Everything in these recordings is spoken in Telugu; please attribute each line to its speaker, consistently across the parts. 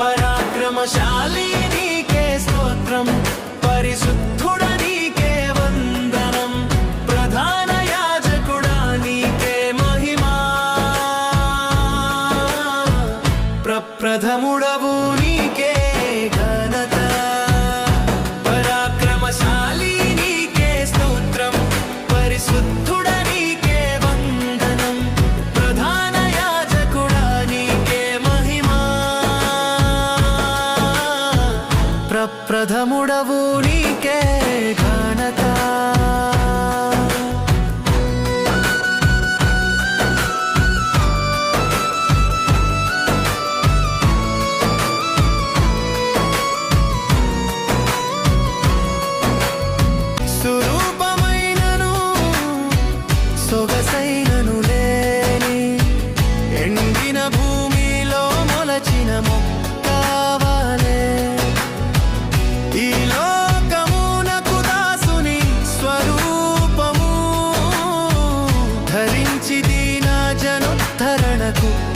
Speaker 1: పరాక్రమశాలి నీకే స్తోత్రం. పరిశుద్ధుడ నీకే వందనం. ప్రధాన యాజకుడా నీకే మహిమా. ప్రప్రథముడవు ప్రథముడవు నీకే ఘనతా.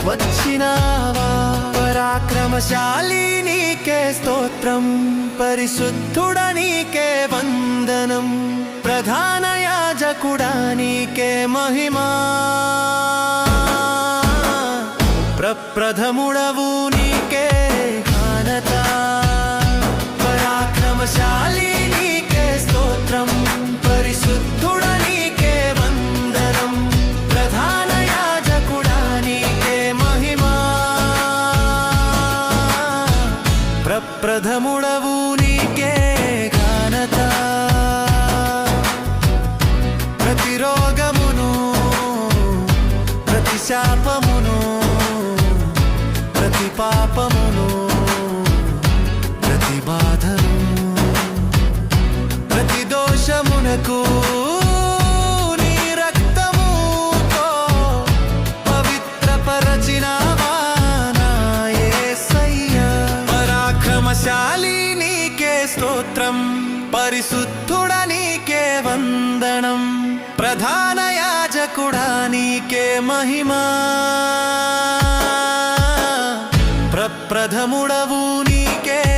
Speaker 1: వచ్చినావా పరాక్రమశాలి నీకే స్తోత్రం పరిశుద్ధుడ నీకే వందనం ప్రధాన యాజకుడా నీకే మహిమా ప్రప్రథముడవు నీకే ఘనత పరాక్రమశాలి ప్రథముడవు నీకే ఘనత. ప్రతిరోగమును ప్రతి శాపమును ప్రతి పాపమును స్తోత్రం. పరిశుద్ధుడ నీకే వందనం. ప్రధాన యాజకుడా నీకే మహిమా. ప్రప్రథముడవు నీకే